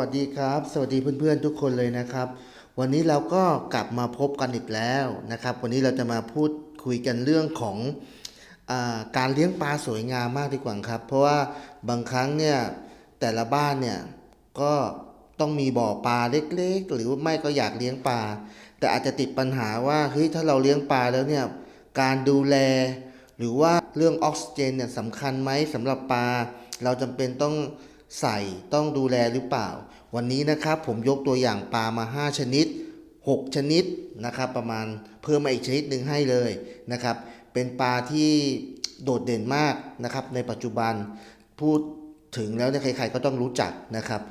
วัสดีครับ สวัสดีเพื่อนๆทุกคนเลยนะครับ วันนี้เราก็กลับมาพบกันอีกแล้วนะครับ วันนี้เราจะมาพูดคุยกันเรื่องของอการเลี้ยงปลาสวยงามมากดีกว่าครับ เพราะว่าบางครั้งเนี่ยแต่ละบ้านเนี่ยก็ต้องมีบ่อปลาเล็กๆ หรือไม่ก็อยากเลี้ยงปลาแต่อาจจะติดปัญหาว่าเฮ้ยถ้าเราเลี้ยงปลาแล้วเนี่ยการดูแล หรือว่าเรื่องออกซิเจนเนี่ยสำคัญไหมสำหรับปลาเราจำเป็นต้อง ใส่ต้องดูแลหรือเปล่า วันนี้นะครับผมยกตัวอย่างปลามา 5 ชนิด 6 ชนิดนะครับ ประมาณเพิ่มมาอีกชนิดหนึ่งให้เลยนะครับ เป็นปลาที่โดดเด่นมากนะครับ ในปัจจุบันพูดถึงแล้วใครๆก็ต้องรู้จักนะครับ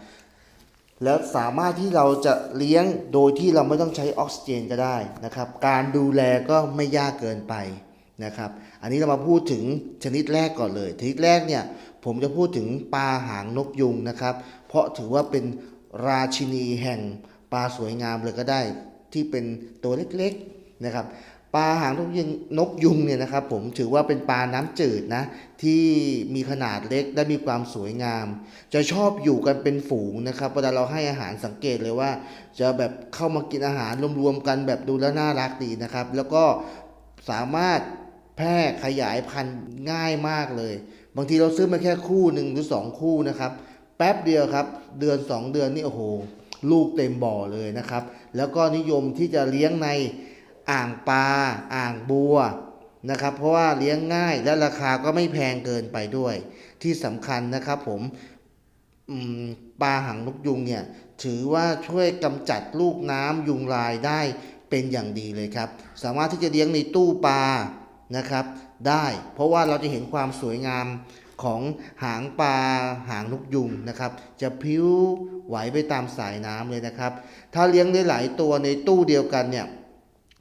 แล้วสามารถที่เราจะเลี้ยงโดยที่เราไม่ต้องใช้ออกซิเจนก็ได้นะครับ การดูแลก็ไม่ยากเกินไปนะครับ อันนี้เรามาพูดถึงชนิดแรกก่อนเลยชนิดแรกเนี่ย ผมจะพูดถึงปลาหางนกยุงนะครับ เพราะถือว่าเป็นราชินีแห่งปลาสวยงามเลยก็ได้ที่เป็นตัวเล็กๆนะครับปลาหางนกยุงนกยุงเนี่ยนะครับผมถือว่าเป็นปลาน้ำจืดนะที่มีขนาดเล็กและมีความสวยงาม จะชอบอยู่กันเป็นฝูงนะครับเวลาเราให้อาหารสังเกตเลยว่า จะแบบเข้ามากินอาหารรวมๆกันแบบดูแล้วน่ารักดีนะครับ แล้วก็สามารถแพร่ขยายพันธุ์ง่ายมากเลย บางทีเราซื้อมาแค่คู่หนึ่งหรือสองคู่นะครับ แป๊บเดียวครับ เดือนสองเดือนนี่โอ้โห ลูกเต็มบ่อเลยนะครับ แล้วก็นิยมที่จะเลี้ยงในอ่างปลาอ่างบัวนะครับ เพราะว่าเลี้ยงง่ายและราคาก็ไม่แพงเกินไปด้วย ที่สำคัญนะครับผมมปลาหางนกยุงเนี่ยถือว่าช่วยกำจัดลูกน้ำยุงลายได้เป็นอย่างดีเลยครับ สามารถที่จะเลี้ยงในตู้ปลานะครับ ได้ เพราะว่าเราจะเห็นความสวยงามของหางปลาหางนกยุงนะครับ จะพิ้วไหวไปตามสายน้ำเลยนะครับ ถ้าเลี้ยงได้หลายตัวในตู้เดียวกันเนี่ย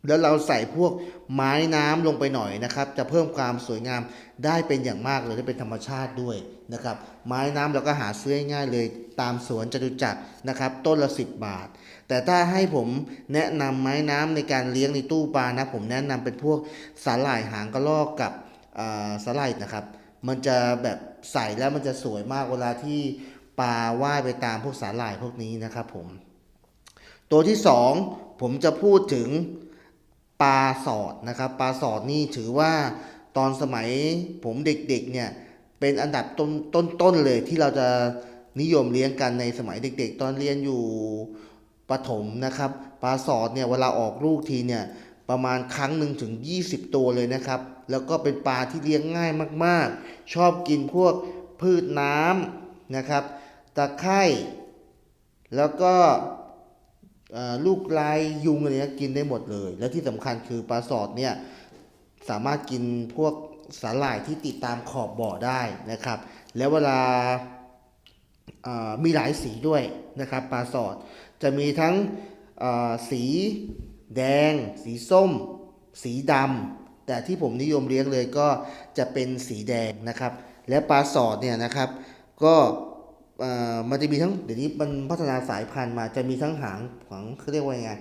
แล้วเราใส่พวกไม้น้ำลงไปหน่อยนะครับ จะเพิ่มความสวยงามได้เป็นอย่างมากเลยและเป็นธรรมชาติด้วยนะครับ ไม้น้ำเราก็หาซื้อง่ายเลยตามสวนจตุจักรนะครับ ต้นละ 10 บาท แต่ถ้าให้ผมแนะนำไม้น้ำในการเลี้ยงในตู้ปลานะ ผมแนะนำเป็นพวกสาหร่ายหางกระรอกกับสาหร่ายนะครับ มันจะแบบใส่แล้วมันจะสวยมากเวลาที่ปลาว่ายไปตามพวกสาหร่ายพวกนี้นะครับผมตัวที่สองผมจะพูดถึง ปลาสอดนะครับปลาสอดนี่ถือว่าตอนสมัยผมเด็กๆเนี่ยเป็นอันดับต้นต้นๆเลยที่เราจะนิยมเลี้ยงกันในสมัยเด็ก ๆ ตอนเรียนอยู่ประถมนะครับปลาสอดเนี่ยเวลาออกลูกทีเนี่ยประมาณครั้งหนึ่งถึง 20 ตัวเลยนะครับ แล้วก็เป็นปลาที่เลี้ยงง่ายมากๆ ชอบกินพวกพืชน้ำนะครับตะไคร่แล้วก็ ลูกลายยุงอะไรเงี้ยกินได้หมดเลย และที่สำคัญคือปลาสอดเนี่ยสามารถกินพวกสาหร่ายที่ติดตามขอบบ่อได้นะครับ แล้วเวลามีหลายสีด้วยนะครับปลาสอดจะมีทั้งสีแดง สีส้ม สีดำแต่ที่ผมนิยมเลี้ยงเลยก็จะเป็นสีแดงนะครับ และปลาสอดเนี่ยนะครับ ก็ มันจะมีทั้งเดี๋ยวนี้มันพัฒนาสายพันธุ์มาจะมีทั้งหางหางเขาเรียกว่าไง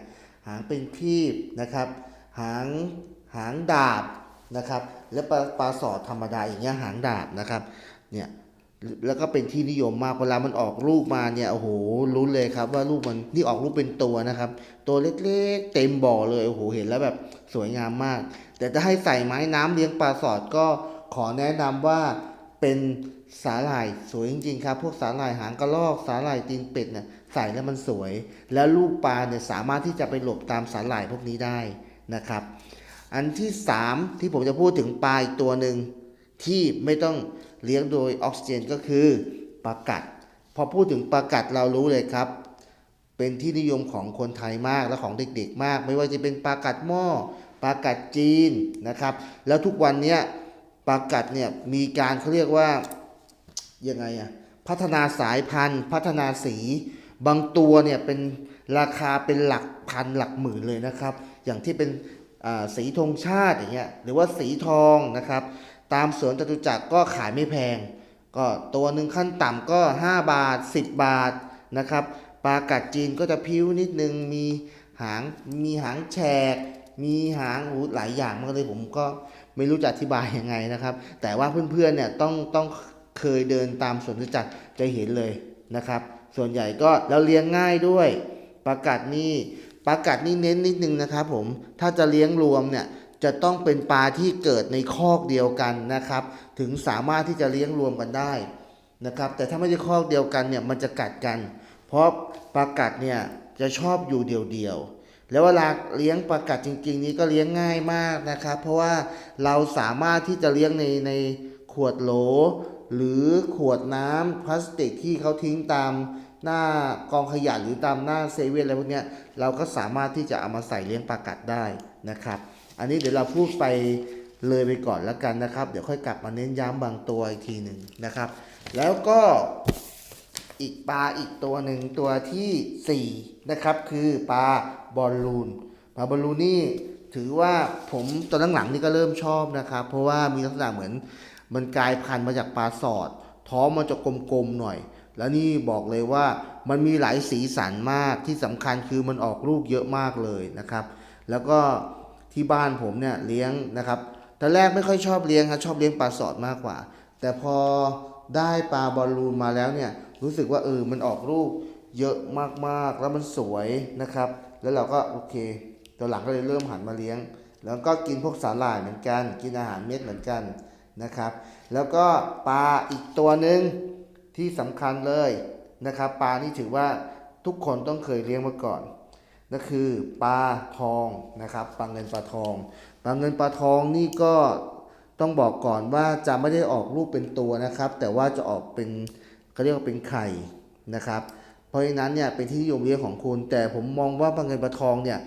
หางเป็นครีบนะครับ หางหางดาบนะครับ และปลาปลาสอดธรรมดาอย่างเงี้ยหางดาบนะครับเนี่ยแล้วก็เป็นที่นิยมมากเวลามันออกลูกมาเนี่ยโอ้โหรู้เลยครับว่าลูกมันนี่ออกลูกเป็นตัวนะครับ ตัวเล็กๆเต็มบ่อเลยโอ้โหเห็นแล้วแบบสวยงามมาก แต่ถ้าให้ใส่ไม้น้ำเลี้ยงปลาสอดก็ขอแนะนำว่าเป็น สาหร่ายสวยจริงๆครับ พวกสาหร่ายหางกระรอกสาหร่ายตีนเป็ดเนี่ยใส่แล้วมันสวย แล้วลูกปลาเนี่ยสามารถที่จะไปหลบตามสาหร่ายพวกนี้ได้นะครับ อันที่สามที่ผมจะพูดถึงปลาอีกตัวหนึ่งที่ไม่ต้องเลี้ยงโดยออกซิเจนก็คือปลากัด พอพูดถึงปลากัดเรารู้เลยครับ เป็นที่นิยมของคนไทยมากและของเด็กๆ มาก ไม่ว่าจะเป็นปลากัดหม้อปลากัดจีนนะครับ แล้วทุกวันนี้ปลากัดเนี่ยมีการเขาเรียกว่า ยังไงอะพัฒนาสายพันธุ์ พัฒนาสี บางตัวเนี่ยเป็นราคาเป็นหลักพันหลักหมื่นเลยนะครับ อย่างที่เป็นสีธงชาติอย่างเงี้ยหรือว่าสีทองนะครับ ตามสวนจตุจักรก็ขายไม่แพง ก็ตัวหนึ่งขั้นต่ำก็ 5 บาท 10 บาทนะครับปลากัดจีนก็จะพิ้วนิดนึงมีหางมีหางแฉก มีหางหูหลายอย่างมากเลยผมก็ไม่รู้จะอธิบายยังไงนะครับ แต่ว่าเพื่อนๆเนี่ยต้องต้อง เคยเดินตามสวนจตุจักรจะเห็นเลยนะครับ ส่วนใหญ่ก็แล้วเลี้ยงง่ายด้วยปลากัดนี่ปลากัดนี่เน้นนิดนึงนะครับผมถ้าจะเลี้ยงรวมเนี่ยจะต้องเป็นปลาที่เกิดในคอกเดียวกันนะครับ ถึงสามารถที่จะเลี้ยงรวมกันได้นะครับ แต่ถ้าไม่ใช่คอกเดียวกันเนี่ยมันจะกัดกัน เพราะปลากัดเนี่ยจะชอบอยู่เดี่ยวๆแล้วเวลาเลี้ยงปลากัดจริง ๆ นี้ก็เลี้ยงง่ายมากนะครับ เพราะว่าเราสามารถที่จะเลี้ยงในในขวดโหล หรือขวดน้ำพลาสติกที่เขาทิ้งตามหน้ากองขยะหรือตามหน้าเซเว่นอะไรพวกนี้เราก็สามารถที่จะเอามาใส่เลี้ยงปลากัดได้นะครับ อันนี้เดี๋ยวเราพูดไปเลยไปก่อนแล้วกันนะครับ เดี๋ยวค่อยกลับมาเน้นย้ำบางตัวอีกทีหนึ่งนะครับ แล้วก็อีกปลาอีกตัวหนึ่งตัวที่สี่นะครับคือปลาบอลลูนปลาบอลลูนนี่ถือว่าผมตอนหลังๆนี่ก็เริ่มชอบนะครับ เพราะว่ามีลักษณะเหมือน มันกลายพันธุ์มาจากปลาสอด ท้องมันจะกลมๆหน่อย แล้วนี่บอกเลยว่ามันมีหลายสีสันมากที่สำคัญคือมันออกลูกเยอะมากเลยนะครับ แล้วก็ที่บ้านผมเนี่ยเลี้ยงนะครับตอนแรกไม่ค่อยชอบเลี้ยงครับชอบเลี้ยงปลาสอดมากกว่า แต่พอได้ปลาบอลลูนมาแล้วเนี่ยรู้สึกว่าเออมันออกลูกเยอะมากๆ แล้วมันสวยนะครับ แล้วเราก็โอเคตอนหลังก็เลยเริ่มหันมาเลี้ยง แล้วก็กินพวกสาหร่ายเหมือนกัน กินอาหารเม็ดเหมือนกัน นะครับ แล้วก็ปลาอีกตัวหนึ่งที่สำคัญเลยนะครับ ปลานี่ถือว่าทุกคนต้องเคยเลี้ยงมาก่อนนั่นคือปลาทองนะครับปลาเงินปลาทองปลาเงินปลาทองนี่ก็ต้องบอกก่อนว่าจะไม่ได้ออกรูปเป็นตัวนะครับ แต่ว่าจะออกเป็นเขาเรียกว่าเป็นไข่นะครับ เพราะฉะนั้นเนี่ยเป็นที่นิยมเลี้ยงของคุณ แต่ผมมองว่าปลาเงินปลาทองเนี่ย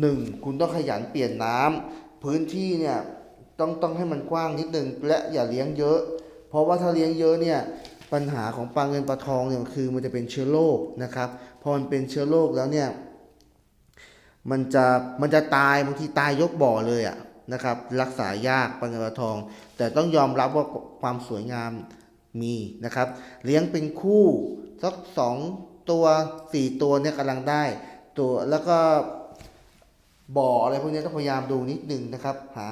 หนึ่งคุณต้องขยันเปลี่ยนน้ำพื้นที่เนี่ย ต้องต้องให้มันกว้างนิดนึงและอย่าเลี้ยงเยอะ เพราะว่าถ้าเลี้ยงเยอะเนี่ยปัญหาของปลาเงินปลาทองเนี่ยคือมันจะเป็นเชื้อโรคนะครับพอมันเป็นเชื้อโรคแล้วเนี่ยมันจะมันจะตายบางทีตายยกบ่อเลยอะนะครับ รักษายากปลาเงินปลาทอง แต่ต้องยอมรับว่าความสวยงามมีนะครับ เลี้ยงเป็นคู่สักสองตัวสี่ตัวเนี่ยกำลังได้ตัวแล้วก็บ่ออะไรพวกนี้ต้องพยายามดูนิดนึงนะครับ หา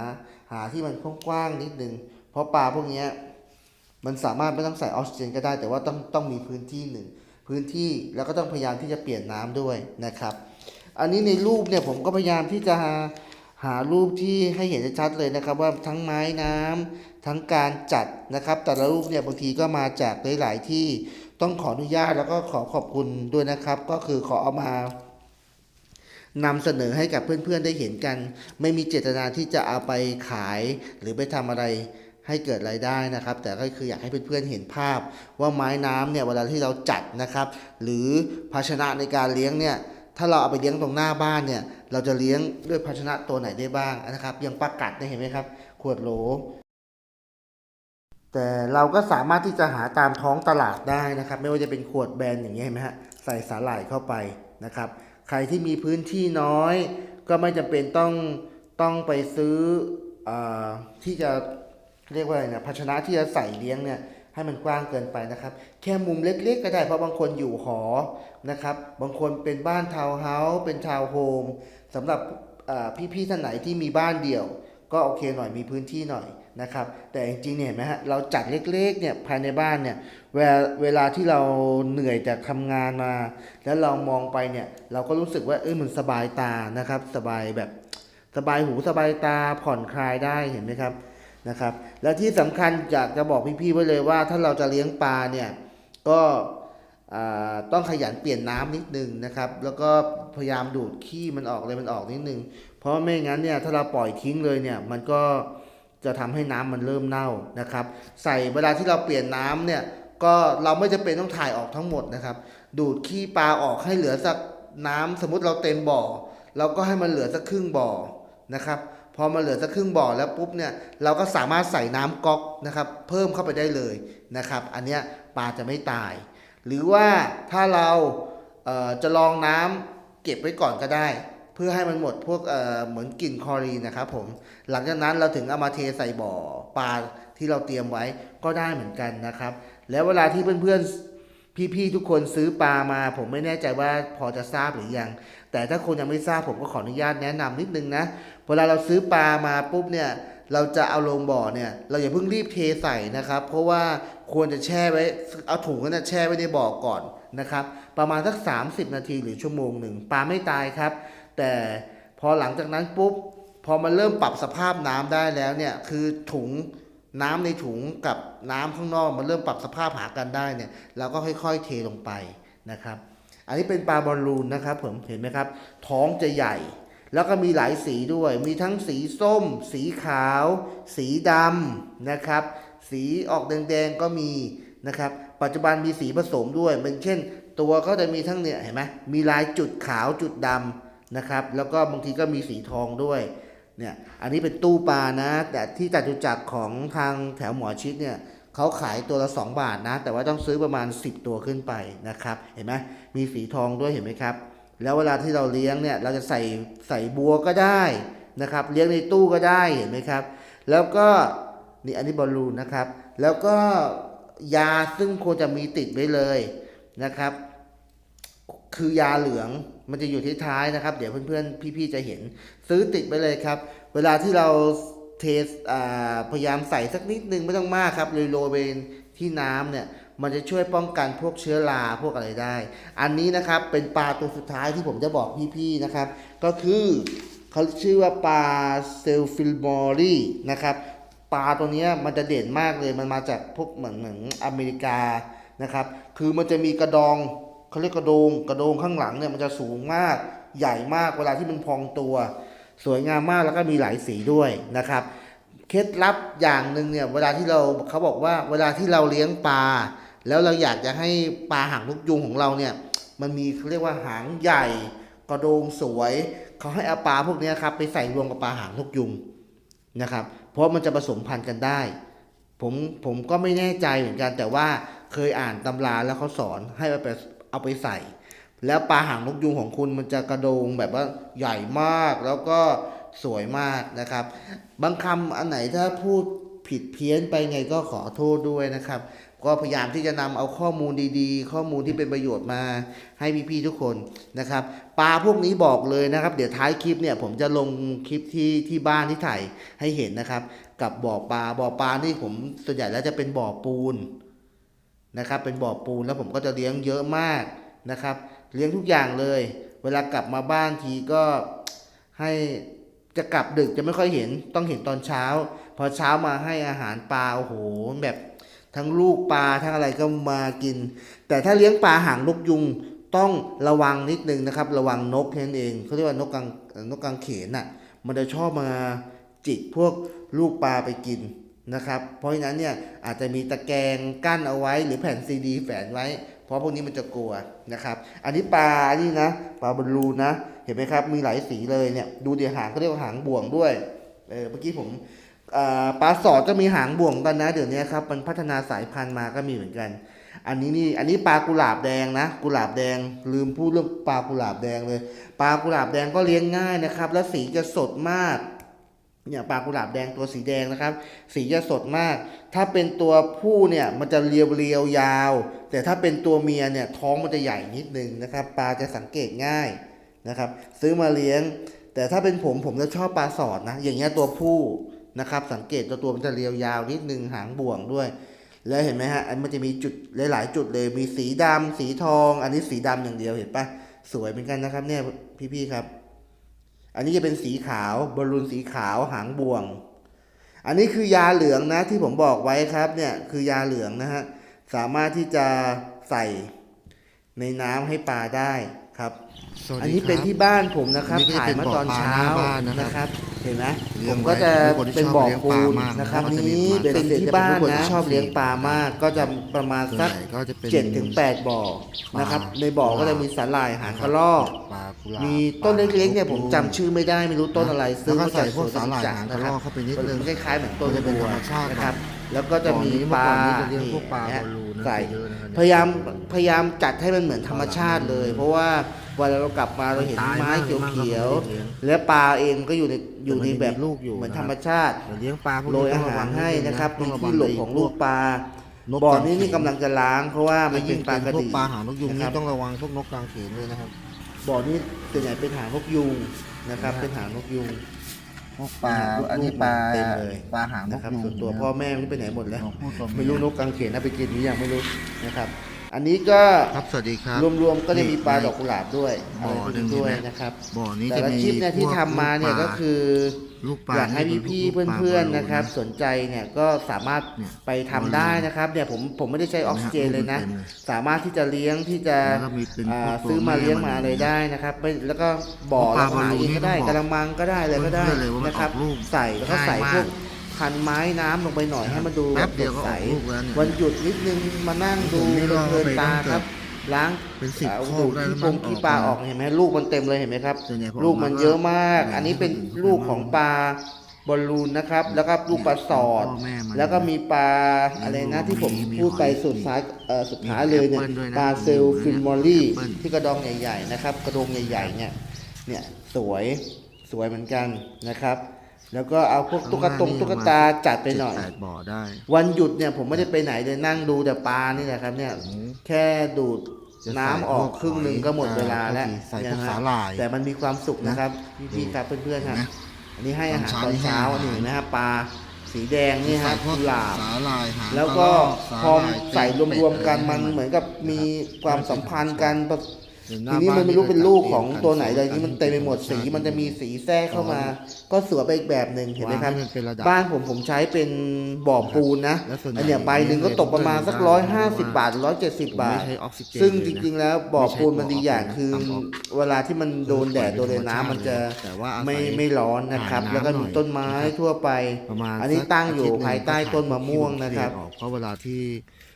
หาที่มันกว้างๆนิดนึง เพราะปลาพวกนี้มันสามารถไม่ต้องใส่ออกซิเจนก็ได้ แต่ว่าต้องต้องมีพื้นที่หนึ่งพื้นที่แล้วก็ต้องพยายามที่จะเปลี่ยนน้ำด้วยนะครับ อันนี้ในรูปเนี่ยผมก็พยายามที่จะหาหารูปที่ให้เห็นชัดๆเลยนะครับ ว่าทั้งไม้น้ำทั้งการจัดนะครับ แต่ละรูปเนี่ยบางทีก็มาจากหลาย ๆ ที่ต้องขออนุญาตแล้วก็ขอขอบคุณด้วยนะครับ ก็คือขอเอามา นำเสนอให้กับเพื่อนๆได้เห็นกัน ไม่มีเจตนาที่จะเอาไปขายหรือไปทำอะไรให้เกิดรายได้นะครับ แต่ก็คืออยากให้เพื่อนๆเห็นภาพ ว่าไม้น้ำเนี่ยเวลาที่เราจัดนะครับ หรือภาชนะในการเลี้ยงเนี่ยถ้าเราเอาไปเลี้ยงตรงหน้าบ้านเนี่ย เราจะเลี้ยงด้วยภาชนะตัวไหนได้บ้างนะครับอย่างปลากัดเนี่ยเห็นไหมครับ ขวดโหล แต่เราก็สามารถที่จะหาตามท้องตลาดได้นะครับ ไม่ว่าจะเป็นขวดแบนอย่างเงี้ยเห็นไหมฮะใส่สาหร่ายเข้าไปนะครับ ใครที่มีพื้นที่น้อย ก็ไม่จำเป็นต้องต้องไปซื้ออที่จะเรียกว่าอะไรนะภาชนะที่จะใส่เลี้ยงเนี่ยให้มันกว้างเกินไปนะครับ แค่มุมเล็กๆ ก็ได้เพราะบางคนอยู่หอนะครับ บางคนเป็นบ้านทาวน์เฮาส์เป็นทาวน์โฮมสำหรับพี่ๆท่านไหนที่มีบ้านเดี่ยว ก็โอเคหน่อยมีพื้นที่หน่อย นะครับแต่จริงๆเนี่ยเห็นไหมฮะเราจัดเล็กๆเนี่ยภายในบ้านเนี่ยเวลาเวลาที่เราเหนื่อยจากทำงานมา แล้วเรามองไปเนี่ยเราก็รู้สึกว่าเออมันสบายตานะครับ สบายแบบสบายหูสบายตาผ่อนคลายได้เห็นไหมครับนะครับ แล้วที่สำคัญอยากจะบอกพี่ๆไว้เลยว่า ถ้าเราจะเลี้ยงปลาเนี่ยก็ต้องขยันเปลี่ยนน้ำนิดนึงนะครับ แล้วก็พยายามดูดขี้มันออกเลยมันออกนิดนึงเพราะไม่งั้นเนี่ยถ้าเราปล่อยทิ้งเลยเนี่ยมันก็ จะทำให้น้ำมันเริ่มเน่านะครับ ใส่เวลาที่เราเปลี่ยนน้ำเนี่ยก็เราไม่จำเป็นต้องถ่ายออกทั้งหมดนะครับ ดูดขี้ปลาออกให้เหลือสักน้ำสมมติเราเต็มบ่อ เราก็ให้มันเหลือสักครึ่งบ่อนะครับพอมาเหลือสักครึ่งบ่อแล้วปุ๊บเนี่ยเราก็สามารถใส่น้ำก๊อกนะครับเพิ่มเข้าไปได้เลยนะครับ อันเนี้ยปลาจะไม่ตาย หรือว่าถ้าเราเจะลองน้ำเก็บไว้ก่อนก็ได้ เพื่อให้มันหมดพวกเอ่อเหมือนกลิ่นคลอรีนนะครับผมหลังจากนั้นเราถึงเอามาเทใส่บ่อปลาที่เราเตรียมไว้ก็ได้เหมือนกันนะครับ แล้วเวลาที่เพื่อนๆพี่ๆทุกคนซื้อปลามา ผมไม่แน่ใจว่าพอจะทราบหรือยัง แต่ถ้าคนยังไม่ทราบผมก็ขออนุญาตแนะนำนิดนึงนะเวลาเราซื้อปลามาปุ๊บเนี่ยเราจะเอาลงบ่อเนี่ยเราอย่าเพิ่งรีบเทใส่นะครับ เพราะว่าควรจะแช่ไว้เอาถุงนั้นนะแช่ไว้ในบ่อก่อนนะครับ ประมาณสัก 30 นาทีหรือชั่วโมงหนึ่งปลาไม่ตายครับ แต่พอหลังจากนั้นปุ๊บพอมันเริ่มปรับสภาพน้ำได้แล้วเนี่ยคือถุงน้ำในถุงกับน้ำข้างนอกมันเริ่มปรับสภาพหากันได้เนี่ยเราก็ค่อยๆเทลงไปนะครับ อันนี้เป็นปลาบอลลูนนะครับผมเห็นไหมครับ ท้องจะใหญ่ แล้วก็มีหลายสีด้วย มีทั้งสีส้ม สีขาว สีดำนะครับ สีออกแดงๆก็มีนะครับ ปัจจุบันมีสีผสมด้วยเป็นเช่น ตัวก็จะมีทั้งเนี่ยเห็นไหมมีลายจุดขาวจุดดำ นะครับ แล้วก็บางทีก็มีสีทองด้วยเนี่ยอันนี้เป็นตู้ปลานะ แต่ที่จตุจักรของทางแถวหมอชิดเนี่ยเขาขายตัวละ 2 บาทนะ แต่ว่าต้องซื้อประมาณ 10 ตัวขึ้นไปนะครับ เห็นไหมมีสีทองด้วยเห็นไหมครับ แล้วเวลาที่เราเลี้ยงเนี่ยเราจะใส่ใส่บัวก็ได้นะครับ เลี้ยงในตู้ก็ได้เห็นไหมครับ แล้วก็นี่อันนี้บอลลูนนะครับ แล้วก็ยาซึ่งควรจะมีติดไว้เลยนะครับ คือยาเหลืองมันจะอยู่ที่ท้ายนะครับ เดี๋ยวเพื่อนๆ พี่ๆ จะเห็น ซื้อติดไปเลยครับ เวลาที่เราเทสพยายามใส่สักนิดนึงไม่ต้องมากครับโรยๆไปที่น้ำเนี่ยมันจะช่วยป้องกันพวกเชื้อราพวกอะไรได้ อันนี้นะครับเป็นปลาตัวสุดท้ายที่ผมจะบอกพี่ๆนะครับ ก็คือเขาชื่อว่าปลาเซลฟิลมอรี่นะครับปลาตัวนี้มันจะเด่นมากเลยมันมาจากพวกเหมือนเหมือนอเมริกานะครับ คือมันจะมีกระดอง เขาเรียกกระโดงกระโดงข้างหลังเนี่ยมันจะสูงมากใหญ่มากเวลาที่มันพองตัว สวยงามมากแล้วก็มีหลายสีด้วยนะครับ เคล็ดลับอย่างหนึ่งเนี่ยเวลาที่เราเขาบอกว่าเวลาที่เราเลี้ยงปลาแล้วเราอยากจะให้ปลาหางนกยุงของเราเนี่ยมันมีเขาเรียกว่าหางใหญ่ กระโดงสวยเขาให้เอาปลาพวกนี้ครับไปใส่รวมกับปลาหางนกยุงนะครับ เพราะมันจะผสมพันธุ์กันได้ ผมผมก็ไม่แน่ใจเหมือนกันแต่ว่าเคยอ่านตำราแล้วเขาสอนให้เอาไป เอาไปใส่ แล้วปลาหางนกยุงของคุณมันจะกระโดงแบบว่าใหญ่มากแล้วก็สวยมากนะครับ บางคำอันไหนถ้าพูดผิดเพี้ยนไปไงก็ขอโทษด้วยนะครับ ก็พยายามที่จะนำเอาข้อมูลดีๆ ข้อมูลที่เป็นประโยชน์มาให้พี่ๆทุกคนนะครับ ปลาพวกนี้บอกเลยนะครับ เดี๋ยวท้ายคลิปเนี่ยผมจะลงคลิปที่ที่บ้านที่ถ่ายให้เห็นนะครับ กับบ่อปลาบ่อปลานี่ผมส่วนใหญ่แล้วจะเป็นบ่อปูน นะครับ เป็นบ่อปูนแล้วผมก็จะเลี้ยงเยอะมากนะครับ เลี้ยงทุกอย่างเลย เวลากลับมาบ้านทีก็ให้จะกลับดึกจะไม่ค่อยเห็นต้องเห็นตอนเช้า พอเช้ามาให้อาหารปลาโอ้โหแบบทั้งลูกปลาทั้งอะไรก็มากิน แต่ถ้าเลี้ยงปลาหางนกยุงต้องระวังนิดนึงนะครับ ระวังนกแค่นั้นเองเขาเรียกว่านกกังนกกังเขนน่ะ มันจะชอบมาจิกพวกลูกปลาไปกิน นะครับ เพราะฉะนั้นเนี่ยอาจจะมีตะแกรงกั้นเอาไว้หรือแผ่นซีดีแฝนไว้ เพราะพวกนี้มันจะกลัวนะครับ อันนี้ปลานี่นะปลาบอลลูนนะ เห็นไหมครับมีหลายสีเลยเนี่ยดูเดี๋ยวหางเขาเรียกว่าหางบ่วงด้วยเออเมื่อกี้ผมปลาสอดก็มีหางบ่วงกันนะเดี๋ยวนี้ครับมันพัฒนาสายพันธุ์มาก็มีเหมือนกัน อันนี้นี่อันนี้ปลากุหลาบแดงนะ กุหลาบแดง ลืมพูดเรื่องปลากุหลาบแดงเลย ปลากุหลาบแดงก็เลี้ยงง่ายนะครับ แล้วสีจะสดมาก เนี่ยปลากุหลาบแดงตัวสีแดงนะครับ สีจะสดมาก ถ้าเป็นตัวผู้เนี่ยมันจะเรียวเรียวยาว แต่ถ้าเป็นตัวเมียเนี่ยท้องมันจะใหญ่นิดนึงนะครับ ปลาจะสังเกตง่ายนะครับ ซื้อมาเลี้ยง แต่ถ้าเป็นผมผมจะชอบปลาสอดนะ อย่างเงี้ยตัวผู้นะครับ สังเกตตัวตัวมันจะเรียวยาวนิดนึงหางบ่วงด้วย แล้วเห็นไหมฮะมันจะมีจุดหลาย ๆ จุดเลยมีสีดำสีทอง อันนี้สีดำอย่างเดียวเห็นปะสวยเหมือนกันนะครับเนี่ยพี่ๆครับ อันนี้จะเป็นสีขาวบอลลูนสีขาวหางบ่วง อันนี้คือยาเหลืองนะที่ผมบอกไว้ครับเนี่ยคือยาเหลืองนะฮะสามารถที่จะใส่ในน้ำให้ปลาได้ครับสวัสดีอันนี้เป็นครับที่บ้านผมนะครับอันนี้ก็จะถ่ายเป็นมาตอนบ่อปลาเช้าหน้าบ้านนะครับนะครับ เห็นไหมเลี้ผยงมไว้ก็จะให้คนที่เป็นบ่อชอบเลี้ยงปูปลานมากนะครับแล้วก็จะมีนี้มาเป็นที่บ้านเป็นคนที่นะชอบเลี้ยงปลามาก ก็จะประมาณส่วนสักใหญ่ก็จะเป็นเจ็ดถึงแปดบ่อนะครับปลาในบ่อก็กุหลาบจะมีสาหร่ายหางนะคกรับระรอกปลากุหลาบมีต้นเล็กๆเนี่ยปผลามจำชื่อไม่ได้ไม่รู้ต้นอะไรแล้วก็มาใส่จากพวกสสาหร่ายจตุจัหางกนะระครรัอบกเข้าไปนิดนึงมันคล้ายๆเหมือนต้นมันจะเป็นบัวธรรมชาตินะครับ แล้วก็จะมีบ่อนี้ปลาเมื่อก่อนนี้จะเลี้ยงพวกปลานี่บอลลูนนะใส่เยอะนะครับพยายามเนี่ยพยายามจัดให้มันเหมือนธรรมชาติเลย เพราะว่าเวลาเรากลับมาเราเห็นมันตายไม้มากเลยเขียวมากครับๆและปลาเองก็อยู่ในอยู่ในแต่มันแบบมีลูกอยู่เหมือนนะครับธรรมชาติเดี๋ยวเลี้ยงปลาพวกโรนี้ยต้อาองระหาวัรงให้นะครับต้มีองระวัที่งหลบเลยของลูกปลานกบ่อกางนี้เขนี่กำลังจะล้างเพราะว่ามันแล้วเป็ยิ่นงปลาเป็นกระพวกดีปลาหางนกยุงนะคนี่รับต้องระวังพวกนกกางเขนด้วยนะครับบ่อนี้ส่วนใหญ่เป็นหางนกยุงนะครับนะเป็นหางนกยุง พวกปลาลูกๆอันนี้ปลาเต็มเลย ปลาหางนนะกครับยุงส่วนตัวพ่อแม่ไม่รู้ไปไหนหมดแล้วของผู้ตัวเย ไม่รู้นกกางเขนเอาไปกินหรือยังไม่รู้นะครับ อันนี้ก็ครับสวัสดีครับรวมๆก็จะมีปลาในดอกกุหลาบด้วยบ่ออะไรพวกหนึ่งนี้ด้วยเห็นไหมนะครับบ่อนี้แต่จะละมีคลิปเนี่ยที่พวทำมาเนี่ยลูก็ปลคือลูกปลาอยากให้พี่ๆลูกปลาเพื่อนบอลลูนๆนะครับนะสนใจเนี่ยก็สามารถเนี่ยไปทำได้นะครับเนี่ยผมผมไม่ได้ใช้ออกซิเจนเลยนะเต็มเลยสามารถที่จะเลี้ยงที่จะแล้วก็มีเป็นอ่าพวกตัวซื้อมาเลี้ยงมาแม่มันอะไรได้นะครับไม่แล้วก็บ่อเพราะปลาเราหาบอลลูนเองก็ได้นี่ต้องบอกกระมังก็ได้อะไรก็ได้เพื่อนๆเลยว่ามันนะครับออกลูกใส่แล้วก็ใส่ง่ายพมาวกก พันไม้น้ำลงไปหน่อยให้มันดูแป๊บเดียวก็ใสออกลูกแล้วเนี่ยวันหยุดนิดนึงมานั่งดูผมนี่รอเพลินไปๆตาตั้งแต่ครับ ล้างเป็นสิบอ่าข้อดูได้ที่แล้วปมั้งงที่ออกปลามาออกเห็นไหมลูกมันเต็มเลยเห็นไหมครับส่วนใหญ่ผมลูกมันเยอะมากออกมาอันนี้เป็นอืมลูกของปลาบอลลูนนะครับ แล้วก็ลูกปลาสอดพ่อแม่มันแล้วก็มีปลาอะไรนะที่ผมมีพูดไปหอยสุดท้ายเอ่อสุดท้ายเลยเนี่ยแอปเปิ้ลด้วยนะปลาเซลฟินมอลลี่แอปเปิ้ลที่กระดองใหญ่ ๆ นะครับ กระดองใหญ่ๆเนี่ยเนี่ยสวยสวยเหมือนกันนะครับ แล้วก็เอาพวกตุ๊กตงตุ๊กตาจัดไปหน่อย เจ็ดแปดบ่อได้วันหยุดเนี่ยผมไม่ได้ไปไหนเลยนั่งดูแต่ปลานี่แหละครับเนี่ย แค่ดูดจะน้ำออกใส่พวกครึ่งหนึ่งก็หมดเวลาแล้วใส่พวกนะฮะสาหร่าย แต่มันมีความสุขนะครับพี่ๆครับเพื่อนๆเห็ฮะนไหมอันนี้ให้อาหารตตออนนเช้าเช้านี่นี่ นะฮะปลาสีแดงนี่ฮะใส่พวกกุหลาบ สาหร่ายหางแล้วก็ระรพอสาหร่ายใส่เป็ดรวมๆกันเป็ดมันอะไรเหมือนกับมีความสัมพันธ์กันแบบเห็ห ทีน้านี้มันไม่รู้บ้าเป็นลูกของก็ตัวไหนเลยจัดนี่มันเต็มไปหมดสีมันจะมีสีแทรกเข้ามา ก็สวยไปอีกแบบหนึ่งเห็นไหมครับวางให้มันเป็นระดับบ้านผมผมใช้เป็นบ่อปูนนะแล้วส่วนใหญ่อันเนี้ยใบหนึ่งก็ตกประมาณสักเลี้ร้อยยงห้าได้สิบบาทร้อยเจ็ดสิบบาทผมไม่ใช้ออกซิเจนซึ่งเลยจนะริงๆ แล้วบ่อปูนมันดีอย่างไม่ใช้คือตัวออกเวลาที่มันโดนแดดโดนน้ำมันจะแต่ว่าอาศัยไม่ไม่ร้อนนะครับหาน้ำแล้วก็มีต้นไม้หน่อยนะครับทั่วไปประมาณอันนี้สักตั้งอยู่ทิตหนึ่ภายใต้ต้นมะม่วงนะครับออกเพราะเวลาที่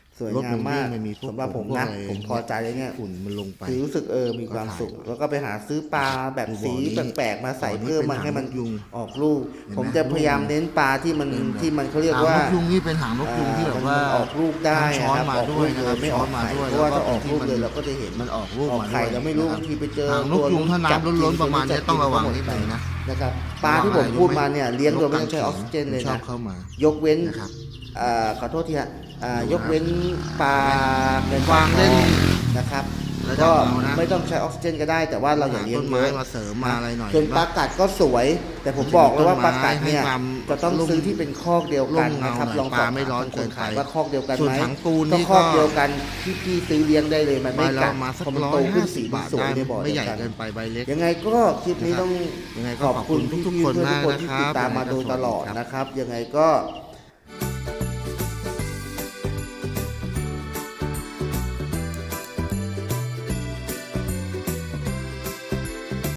ส วยงามมากรถมันวิ่งมันมีพวกสำหรับผมพวกนะอะไรผมพอใจเลยเนี่ยฝุ่นมันลงไปคือรู้สึกเออมีความสุข แล้วก็ไปหาซื้อปลาแบบดูบ่สีอนี้แปลกๆมาใส่บ่อนี้เพิ่มมาเป็นให้มันหางนกยุงออกลูกเห็นไหมผมจะพยายามเน้นปลาที่มันเต็มเลยที่มันเขาเรียกหางว่านกยุงนี่เป็นหางนกยุงที่แบบว่านออกลูกได้ช้อนครับมาออกด้ลูวยกนะครับเลยไม่ออกช้อนมาไข่ด้วยเพราะว่าแล้วก็ถ้าออกลูกเลยที่มันเราก็จะเห็นมันออกลูกออกมาไข่ด้วยเราไม่รู้นะครับบางทีไปเจอหางนกยุงถ้าน้ำล้นๆประมาณเนี้ยต้องระวังนิดนึงนะนะครับปลาที่ผมพูดมาเนี่ยเลี้ยงโดยไม่ต้องใช้ออกซิเจนเลยชอนะบเข้ามายกเว้นนะครับอ่าขอโทษทีฮะอ่า ยกเว้นปลาเป็นวางเล่นนะครับระดับก็เอานะไม่ต้องใช้ออกซิเจนก็ได้ แต่ว่าเราอย่าเลี้ยงต้นเยไม้อะมาเสริมมาอะไรหน่อยส่วนปลากัดก็สวย แต่ผมบอกเลยว่าปลากัดเนี่ยให้ความจะต้องซื้อที่เป็นคอกเดียวกันนะครับร่ลอมงเงาหน่อยสอบปลาไม่ร้อนเกินไปถามว่าคอกเดียวกันส่วนไหมถังปูนถ้านี่คอกก็เดียวกันที่พี่ซื้อเลี้ยงได้เลยมันใบไม่ละกัดมาสักพอมันร้อโตยขึ้ห้านสิสีบบาทสวยได้ในบ่อไม่เดีใหญ่ยวกันเกินไปใบเล็กยังไงก็คลิปนี้ต้องยังไงก็ขอบคุณขอบคุณพี่ทุกๆๆคนเพื่อนๆทุกคนที่มากนะครับติดตามมาโดยตลอดครับนะครับ ยังไงก็